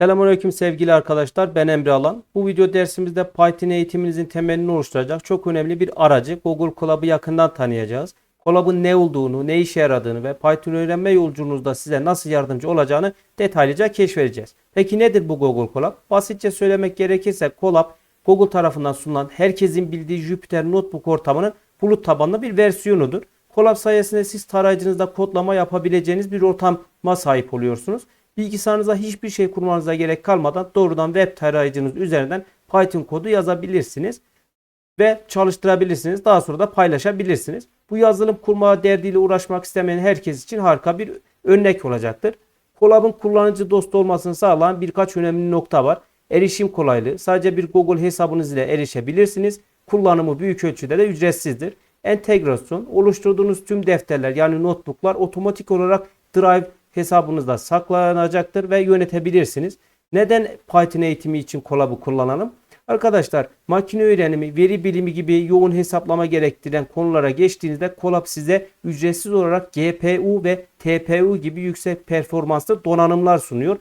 Selamünaleyküm sevgili arkadaşlar. Ben Emre Alan. Bu video dersimizde Python eğitiminizin temelini oluşturacak çok önemli bir aracı Google Colab'ı yakından tanıyacağız. Colab'ın ne olduğunu, ne işe yaradığını ve Python öğrenme yolculuğunuzda size nasıl yardımcı olacağını detaylıca keşfedeceğiz. Peki nedir bu Google Colab? Basitçe söylemek gerekirse Colab Google tarafından sunulan herkesin bildiği Jupyter Notebook ortamının bulut tabanlı bir versiyonudur. Colab sayesinde siz tarayıcınızda kodlama yapabileceğiniz bir ortama sahip oluyorsunuz. Bilgisayarınıza hiçbir şey kurmanıza gerek kalmadan doğrudan web tarayıcınız üzerinden Python kodu yazabilirsiniz ve çalıştırabilirsiniz. Daha sonra da paylaşabilirsiniz. Bu yazılım kurma derdiyle uğraşmak istemeyen herkes için harika bir örnek olacaktır. Colab'ın kullanıcı dostu olmasını sağlayan birkaç önemli nokta var. Erişim kolaylığı. Sadece bir Google hesabınız ile erişebilirsiniz. Kullanımı büyük ölçüde de ücretsizdir. Entegrasyon. Oluşturduğunuz tüm defterler yani notebooklar otomatik olarak Drive hesabınızda saklanacaktır ve yönetebilirsiniz. Neden Python eğitimi için Colab'ı kullanalım? Arkadaşlar makine öğrenimi, veri bilimi gibi yoğun hesaplama gerektiren konulara geçtiğinizde Colab size ücretsiz olarak GPU ve TPU gibi yüksek performanslı donanımlar sunuyor.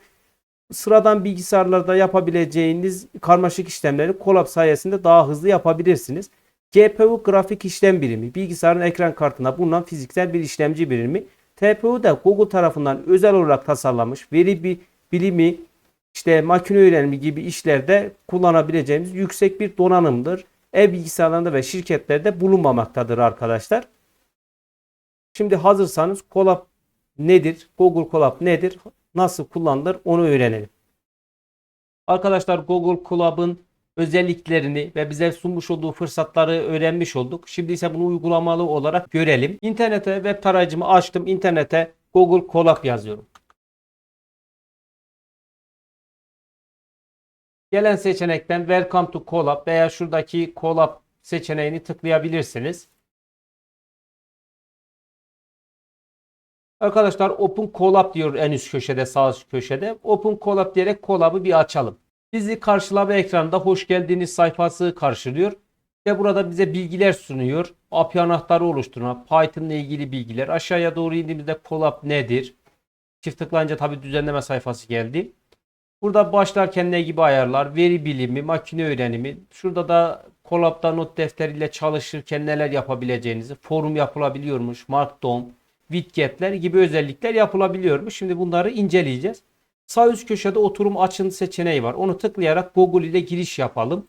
Sıradan bilgisayarlarda yapabileceğiniz karmaşık işlemleri Colab sayesinde daha hızlı yapabilirsiniz. GPU grafik işlem birimi, bilgisayarın ekran kartında bulunan fiziksel bir işlemci birimi. TPU da Google tarafından özel olarak tasarlanmış veri bi- bilimi, işte makine öğrenimi gibi işlerde kullanabileceğimiz yüksek bir donanımdır. Ev bilgisayarlarında ve şirketlerde bulunmamaktadır arkadaşlar. Şimdi hazırsanız Colab nedir? Google Colab nedir? Nasıl kullanılır? Onu öğrenelim. Arkadaşlar Google Colab'ın özelliklerini ve bize sunmuş olduğu fırsatları öğrenmiş olduk. Şimdi ise bunu uygulamalı olarak görelim. İnternete web tarayıcımı açtım. İnternete Google Colab yazıyorum. Gelen seçenekten Welcome to Colab veya şuradaki Colab seçeneğini tıklayabilirsiniz. Arkadaşlar Open Colab diyor en üst köşede sağ üst köşede. Open Colab diyerek Colab'ı bir açalım. Bizi karşılama ekranında hoş geldiniz sayfası karşılıyor. Ve burada bize bilgiler sunuyor. API anahtarı oluşturma, Python ile ilgili bilgiler. Aşağıya doğru indiğimizde Colab nedir? Çift tıklayınca tabi düzenleme sayfası geldi. Burada başlarken ne gibi ayarlar? Veri bilimi, makine öğrenimi. Şurada da Colab'da not defteriyle çalışırken neler yapabileceğinizi, forum yapılabiliyormuş, Markdown, widgetler gibi özellikler yapılabiliyormuş. Şimdi bunları inceleyeceğiz. Sağ üst köşede oturum açın seçeneği var. Onu tıklayarak Google ile giriş yapalım.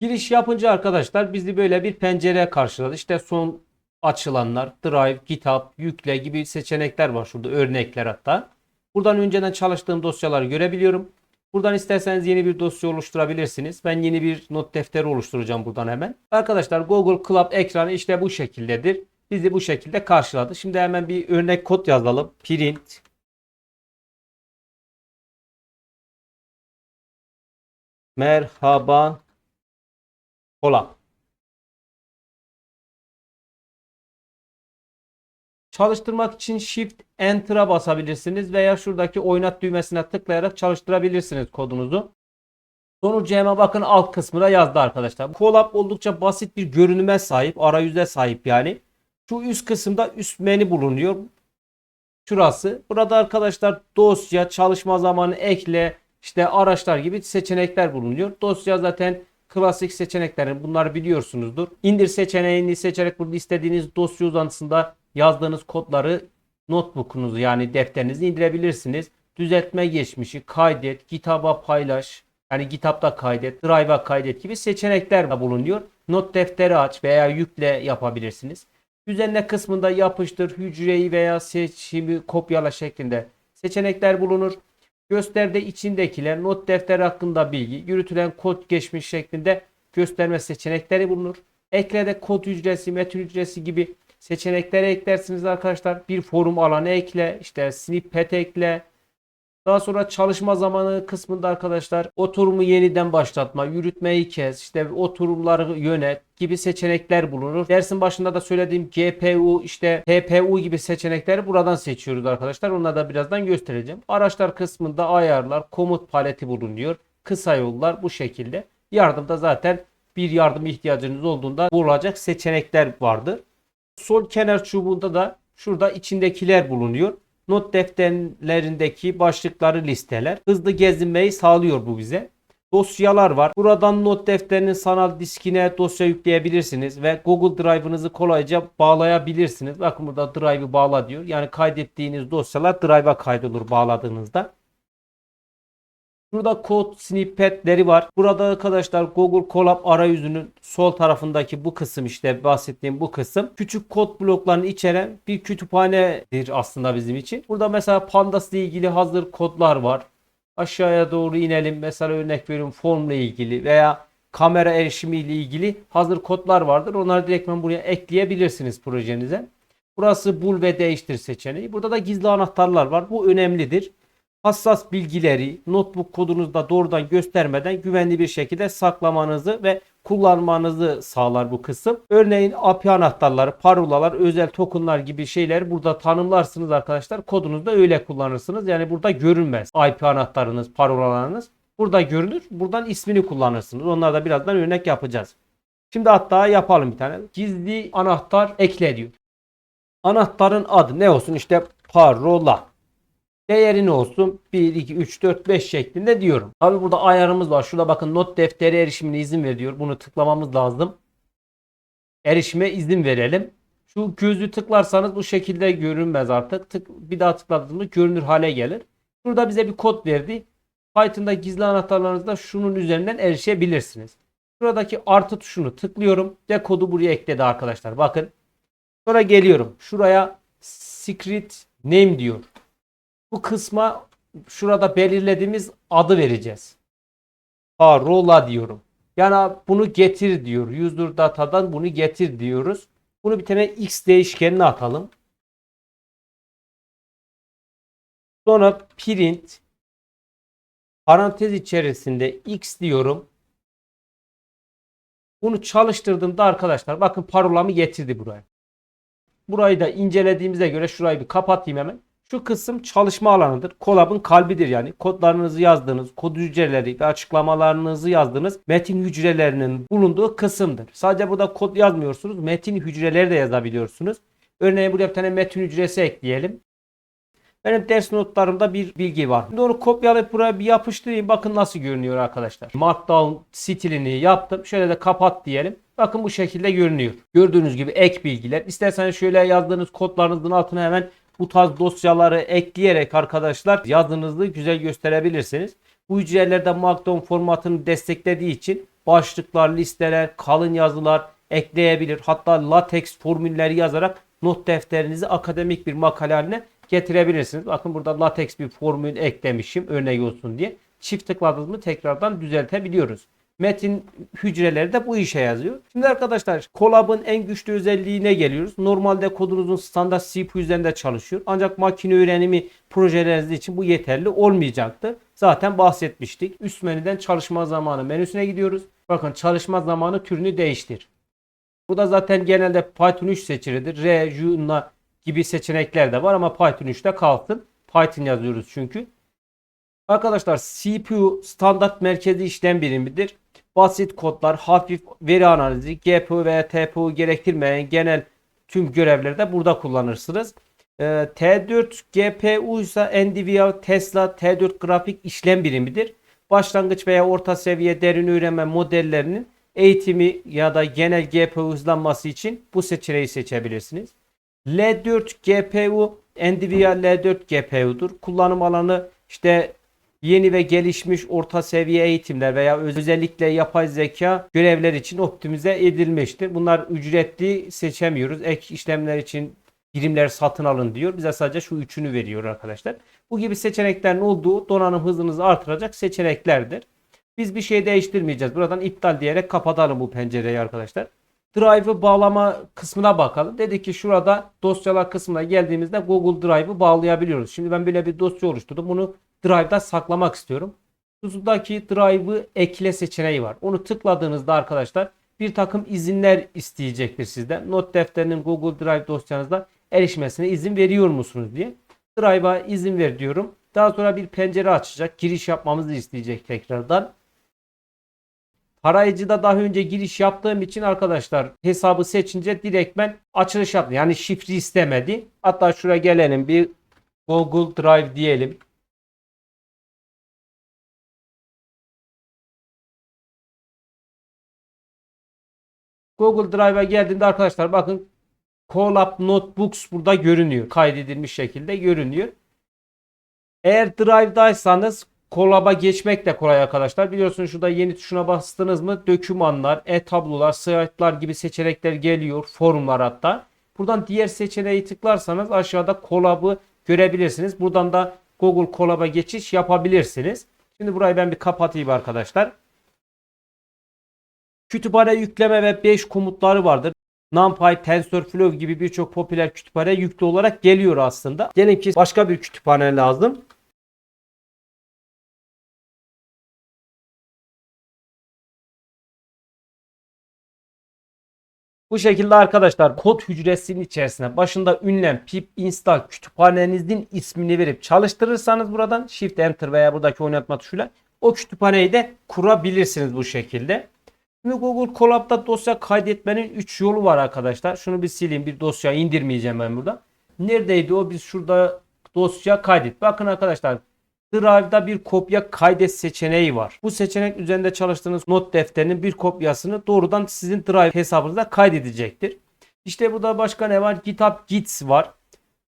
Giriş yapınca arkadaşlar bizi böyle bir pencere karşıladı. İşte son açılanlar, Drive, GitHub, Yükle gibi seçenekler var. Şurada örnekler hatta. Buradan önceden çalıştığım dosyaları görebiliyorum. Buradan isterseniz yeni bir dosya oluşturabilirsiniz. Ben yeni bir not defteri oluşturacağım buradan hemen. Arkadaşlar Google Club ekranı işte bu şekildedir. Bizi bu şekilde karşıladı. Şimdi hemen bir örnek kod yazalım. Print Merhaba Colab. Çalıştırmak için Shift Enter'a basabilirsiniz veya şuradaki oynat düğmesine tıklayarak çalıştırabilirsiniz kodunuzu. Sonucu hemen bakın alt kısmına yazdı arkadaşlar. Colab oldukça basit bir görünüme sahip, arayüze sahip yani. Şu üst kısımda üst menü bulunuyor. Şurası. Burada arkadaşlar dosya, çalışma zamanı, ekle, işte araçlar gibi seçenekler bulunuyor. Dosya zaten klasik seçeneklerin bunları biliyorsunuzdur. İndir seçeneğini seçerek burada istediğiniz dosya uzantısında yazdığınız kodları notebook'unuzu yani defterinizi indirebilirsiniz. Düzeltme geçmişi, kaydet, kitaba paylaş, yani GitHub'da kaydet, Drive'a kaydet gibi seçenekler bulunuyor. Not defteri aç veya yükle yapabilirsiniz. Düzenle kısmında yapıştır, hücreyi veya seçimi kopyala şeklinde seçenekler bulunur. Gösterde içindekiler not defteri hakkında bilgi, yürütülen kod geçmiş şeklinde gösterme seçenekleri bulunur. Eklede kod hücresi, metin hücresi gibi seçenekleri eklersiniz arkadaşlar. Bir forum alanı ekle, işte snippet ekle. Daha sonra çalışma zamanı kısmında arkadaşlar oturumu yeniden başlatma, yürütmeyi kes, işte oturumları yönet gibi seçenekler bulunur. Dersin başında da söylediğim GPU, işte TPU gibi seçenekleri buradan seçiyoruz arkadaşlar. Onları da birazdan göstereceğim. Araçlar kısmında ayarlar, komut paleti bulunuyor. Kısa yollar bu şekilde. Yardımda zaten bir yardım ihtiyacınız olduğunda bulacak seçenekler vardır. Sol kenar çubuğunda da Şurada içindekiler bulunuyor. Not defterlerindeki başlıkları listeler. Hızlı gezinmeyi sağlıyor bu bize. Dosyalar var. Buradan not defterinin sanal diskine dosya yükleyebilirsiniz ve Google Drive'ınızı kolayca bağlayabilirsiniz. Bakın burada Drive'ı bağla diyor. Yani kaydettiğiniz dosyalar Drive'a kaydolur bağladığınızda. Burada kod snippetleri var. Burada arkadaşlar Google Colab arayüzünün sol tarafındaki bu kısım işte bahsettiğim bu kısım küçük kod bloklarını içeren bir kütüphanedir aslında bizim için. Burada mesela Pandas ile ilgili hazır kodlar var. Aşağıya doğru inelim. Mesela örnek veriyorum formla ilgili veya kamera erişimi ile ilgili hazır kodlar vardır. Onları direktmen buraya ekleyebilirsiniz projenize. Burası bul ve değiştir seçeneği. Burada da gizli anahtarlar var. Bu önemlidir hassas bilgileri notebook kodunuzda doğrudan göstermeden güvenli bir şekilde saklamanızı ve kullanmanızı sağlar bu kısım. Örneğin API anahtarları, parolalar, özel tokenlar gibi şeyleri burada tanımlarsınız arkadaşlar. Kodunuzda öyle kullanırsınız. Yani burada görünmez. IP anahtarınız, parolalarınız burada görünür. Buradan ismini kullanırsınız. Onlarda da birazdan örnek yapacağız. Şimdi hatta yapalım bir tane. Gizli anahtar ekle diyor. Anahtarın adı ne olsun? İşte parola. Değeri ne olsun? 1, 2, 3, 4, 5 şeklinde diyorum. Tabi burada ayarımız var. Şurada bakın not defteri erişimine izin ver diyor. Bunu tıklamamız lazım. Erişime izin verelim. Şu gözü tıklarsanız bu şekilde görünmez artık. Tık, bir daha tıkladığımızda görünür hale gelir. Burada bize bir kod verdi. Python'da gizli anahtarlarınızda şunun üzerinden erişebilirsiniz. Şuradaki artı tuşunu tıklıyorum ve kodu buraya ekledi arkadaşlar. Bakın. Sonra geliyorum. Şuraya secret name diyor bu kısma şurada belirlediğimiz adı vereceğiz. Parola diyorum. Yani bunu getir diyor. User datadan bunu getir diyoruz. Bunu bir tane x değişkenine atalım. Sonra print parantez içerisinde x diyorum. Bunu çalıştırdığımda arkadaşlar bakın parolamı getirdi buraya. Burayı da incelediğimize göre şurayı bir kapatayım hemen. Şu kısım çalışma alanıdır. Colab'ın kalbidir yani. Kodlarınızı yazdığınız, kod hücreleri ve açıklamalarınızı yazdığınız metin hücrelerinin bulunduğu kısımdır. Sadece burada kod yazmıyorsunuz. Metin hücreleri de yazabiliyorsunuz. Örneğin buraya bir tane metin hücresi ekleyelim. Benim ders notlarımda bir bilgi var. Şimdi onu kopyalayıp buraya bir yapıştırayım. Bakın nasıl görünüyor arkadaşlar. Markdown stilini yaptım. Şöyle de kapat diyelim. Bakın bu şekilde görünüyor. Gördüğünüz gibi ek bilgiler. İsterseniz şöyle yazdığınız kodlarınızın altına hemen bu tarz dosyaları ekleyerek arkadaşlar yazınızı güzel gösterebilirsiniz. Bu hücrelerde Markdown formatını desteklediği için başlıklar, listeler, kalın yazılar ekleyebilir. Hatta latex formülleri yazarak not defterinizi akademik bir makale haline getirebilirsiniz. Bakın burada latex bir formül eklemişim örnek olsun diye. Çift tıkladığımızda tekrardan düzeltebiliyoruz. Metin hücreleri de bu işe yazıyor. Şimdi arkadaşlar Colab'ın en güçlü özelliğine geliyoruz. Normalde kodunuzun standart CPU üzerinde çalışıyor. Ancak makine öğrenimi projeleriniz için bu yeterli olmayacaktı. Zaten bahsetmiştik. Üst menüden çalışma zamanı menüsüne gidiyoruz. Bakın çalışma zamanı türünü değiştir. Burada zaten genelde Python 3 seçilidir. R, Joomla gibi seçenekler de var ama Python 3'te kalsın. Python yazıyoruz çünkü. Arkadaşlar CPU standart merkezi işlem birimidir basit kodlar, hafif veri analizi, GPU veya TPU gerektirmeyen genel tüm görevleri de burada kullanırsınız. Ee, T4 GPU ise Nvidia Tesla T4 grafik işlem birimidir. Başlangıç veya orta seviye derin öğrenme modellerinin eğitimi ya da genel GPU hızlanması için bu seçeneği seçebilirsiniz. L4 GPU Nvidia L4 GPU'dur. Kullanım alanı işte yeni ve gelişmiş orta seviye eğitimler veya özellikle yapay zeka görevler için optimize edilmiştir. Bunlar ücretli seçemiyoruz. Ek işlemler için birimler satın alın diyor. Bize sadece şu üçünü veriyor arkadaşlar. Bu gibi seçeneklerin olduğu donanım hızınızı artıracak seçeneklerdir. Biz bir şey değiştirmeyeceğiz. Buradan iptal diyerek kapatalım bu pencereyi arkadaşlar. Drive'ı bağlama kısmına bakalım. Dedi ki şurada dosyalar kısmına geldiğimizde Google Drive'ı bağlayabiliyoruz. Şimdi ben böyle bir dosya oluşturdum. Bunu Drive'da saklamak istiyorum. Şuradaki Drive'ı ekle seçeneği var. Onu tıkladığınızda arkadaşlar bir takım izinler isteyecektir sizden. Not defterinin Google Drive dosyanızda erişmesine izin veriyor musunuz diye. Drive'a izin ver diyorum. Daha sonra bir pencere açacak. Giriş yapmamızı isteyecek tekrardan. Tarayıcıda daha önce giriş yaptığım için arkadaşlar hesabı seçince direkt ben açılış yaptım. Yani şifre istemedi. Hatta şuraya gelelim bir Google Drive diyelim. Google Drive'a geldiğinde arkadaşlar bakın Colab Notebooks burada görünüyor. Kaydedilmiş şekilde görünüyor. Eğer Drive'daysanız Colab'a geçmek de kolay arkadaşlar. Biliyorsunuz şurada yeni tuşuna bastınız mı dokümanlar, e-tablolar, slaytlar gibi seçenekler geliyor. Forumlar hatta. Buradan diğer seçeneği tıklarsanız aşağıda Colab'ı görebilirsiniz. Buradan da Google Colab'a geçiş yapabilirsiniz. Şimdi burayı ben bir kapatayım arkadaşlar. Kütüphane yükleme ve 5 komutları vardır. NumPy, TensorFlow gibi birçok popüler kütüphane yüklü olarak geliyor aslında. Diyelim ki başka bir kütüphane lazım. Bu şekilde arkadaşlar kod hücresinin içerisine başında ünlem pip install kütüphanenizin ismini verip çalıştırırsanız buradan shift enter veya buradaki oynatma tuşuyla o kütüphaneyi de kurabilirsiniz bu şekilde. Şimdi Google Colab'da dosya kaydetmenin 3 yolu var arkadaşlar. Şunu bir sileyim. Bir dosya indirmeyeceğim ben burada. Neredeydi o? Biz şurada dosya kaydet. Bakın arkadaşlar Drive'da bir kopya kaydet seçeneği var. Bu seçenek üzerinde çalıştığınız not defterinin bir kopyasını doğrudan sizin Drive hesabınıza kaydedecektir. İşte burada başka ne var? GitHub Gits var.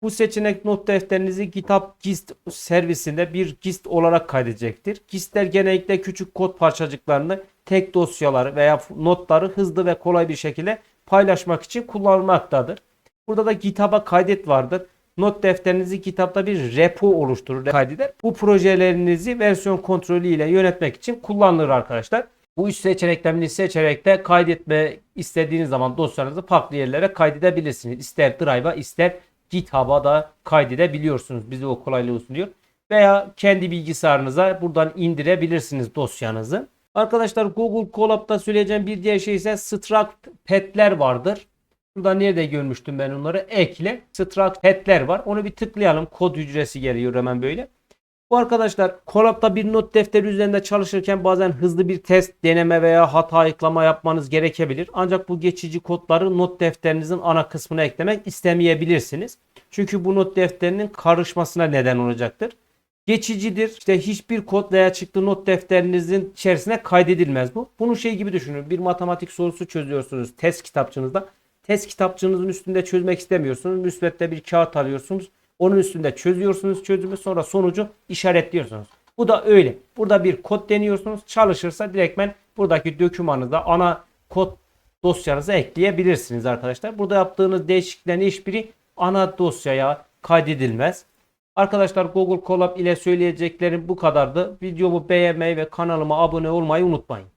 Bu seçenek not defterinizi GitHub Gist servisinde bir Gist olarak kaydedecektir. Gistler genellikle küçük kod parçacıklarını tek dosyaları veya notları hızlı ve kolay bir şekilde paylaşmak için kullanılmaktadır. Burada da GitHub'a kaydet vardır. Not defterinizi kitapta bir repo oluşturur, kaydeder. Bu projelerinizi versiyon kontrolü ile yönetmek için kullanılır arkadaşlar. Bu üç seçenekten birini seçerek de kaydetme istediğiniz zaman dosyanızı farklı yerlere kaydedebilirsiniz. İster Drive'a ister GitHub'a da kaydedebiliyorsunuz. Bize o kolaylığı sunuyor. Veya kendi bilgisayarınıza buradan indirebilirsiniz dosyanızı. Arkadaşlar Google Colab'da söyleyeceğim bir diğer şey ise struct petler vardır. Burada nerede görmüştüm ben onları? Ekle. Struct petler var. Onu bir tıklayalım. Kod hücresi geliyor hemen böyle. Bu arkadaşlar Colab'da bir not defteri üzerinde çalışırken bazen hızlı bir test, deneme veya hata ayıklama yapmanız gerekebilir. Ancak bu geçici kodları not defterinizin ana kısmına eklemek istemeyebilirsiniz. Çünkü bu not defterinin karışmasına neden olacaktır. Geçicidir. İşte hiçbir kod veya çıktı not defterinizin içerisine kaydedilmez bu. Bunu şey gibi düşünün. Bir matematik sorusu çözüyorsunuz test kitapçınızda. Test kitapçınızın üstünde çözmek istemiyorsunuz. Müsvedde bir kağıt alıyorsunuz. Onun üstünde çözüyorsunuz çözümü sonra sonucu işaretliyorsunuz. Bu da öyle. Burada bir kod deniyorsunuz. Çalışırsa direktmen buradaki dokümanınıza ana kod dosyanıza ekleyebilirsiniz arkadaşlar. Burada yaptığınız değişikliklerin hiçbiri ana dosyaya kaydedilmez. Arkadaşlar Google Colab ile söyleyeceklerim bu kadardı. Videomu beğenmeyi ve kanalıma abone olmayı unutmayın.